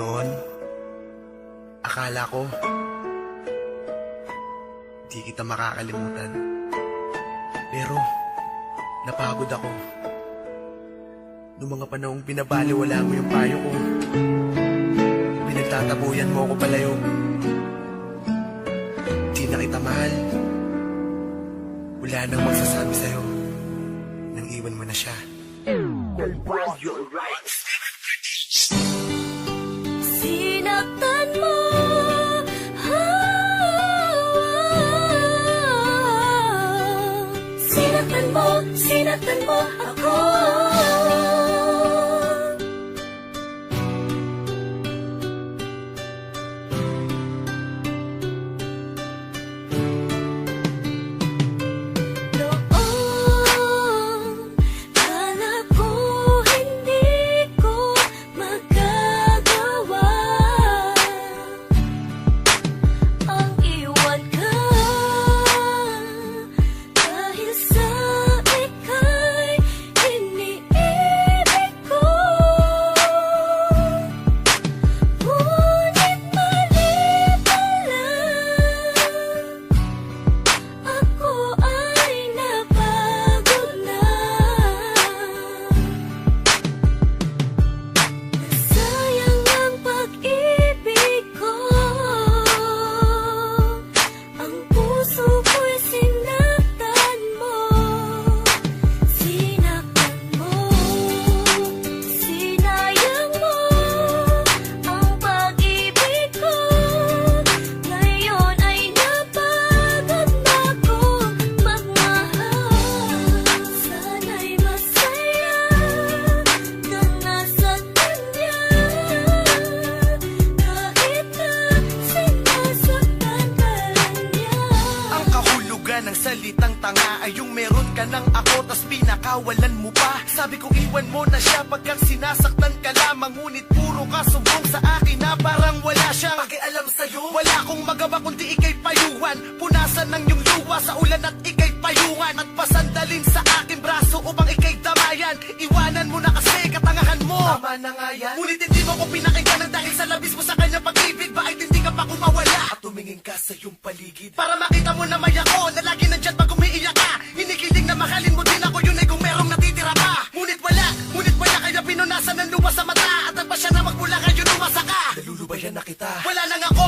Noon, akala ko, di kita makakalimutan. Pero, napagod ako. Noong mga panahong binabaliwala mo yung payo ko, pinagtatabuyan mo ako palayo. Di na kita mahal. Wala nang magsasabi sa'yo nang iwan mo na siya. Sinaktan sinaktan mo ako salitang tanga. Ay yung meron ka ng ako tas pinakawalan mo pa. Sabi ko iwan mo na siya pagkat sinasaktan ka lamang. Ngunit puro ka sumbong sa akin na parang wala siyang Pakialam sa'yo Wala akong magawa kundi ikay payuhan. Punasan ng iyong luwa sa ulan at ikay payungan At pasandalin sa aking braso upang ikay damayan Iwanan mo na kasi katangahan mo. Tama na nga yan. Ngunit hindi mo ko pinakinggan ng dahil sa labis mo sa kanya pag-ibig. Bakit hindi ka pa kumawala. At tumingin ka sa iyong paligid. Para makita mo na may kita. Wala nang akong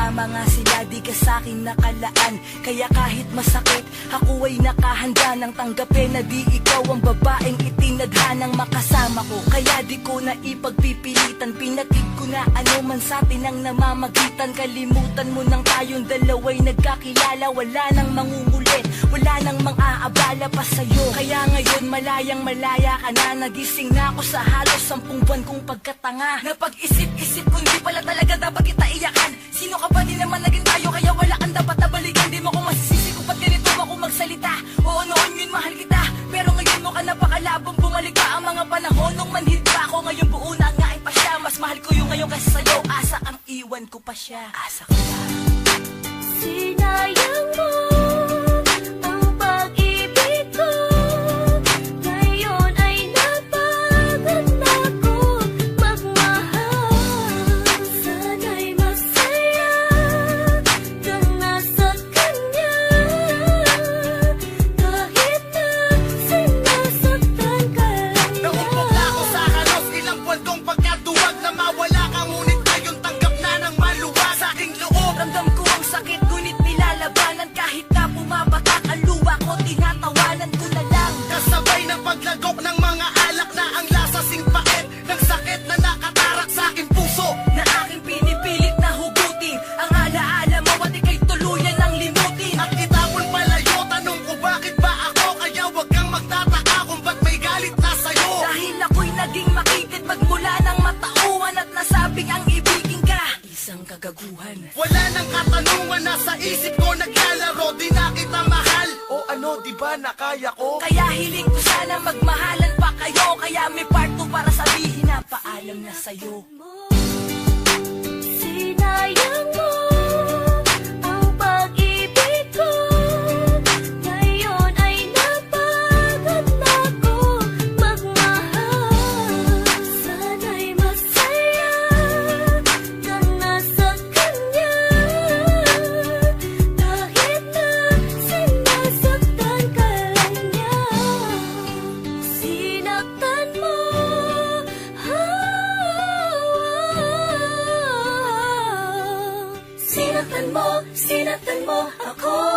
tama nga sila di ka sa'kin nakalaan. Kaya kahit masakit ako ay nakahanda Nang tanggapin na di ikaw ang babaeng itinadhanang makasama ko. Kaya di ko na ipagpipilitan Pinatid ko na ano man sa atin ang namamagitan. Kalimutan mo nang tayong dalaway nagkakilala Wala nang mangungulit, wala nang mang-aabala pa sa'yo. Kaya ngayon malayang malaya ka na Nagising na ako sa halos sampung buwan kong pagkatanga. Napag-isip-isip kung di pala talaga dapat kita iyakan. Sino ka di naman naging tayo kaya wala kang dapat na balikan. Di mo ko masisisi kung ba't ganito ako magsalita. Oo noon yun mahal kita. Pero ngayon mo ka napakalabong bumalik pa ang mga panahon. Nung manhid pa ako ngayon buo na nga pa siya Mas mahal ko yung ngayon kasi sa'yo. Asa ang iwan ko pa siya. Asa ko lang isip ko naglalaro Di na kita mahal. O ano di ba nakaya ko? Kaya hiling ko sana magmahalan pa kayo. Kaya may part 2 para sabihin na paalam na sa'yo. Sinaktan mo, sinaktan mo ako.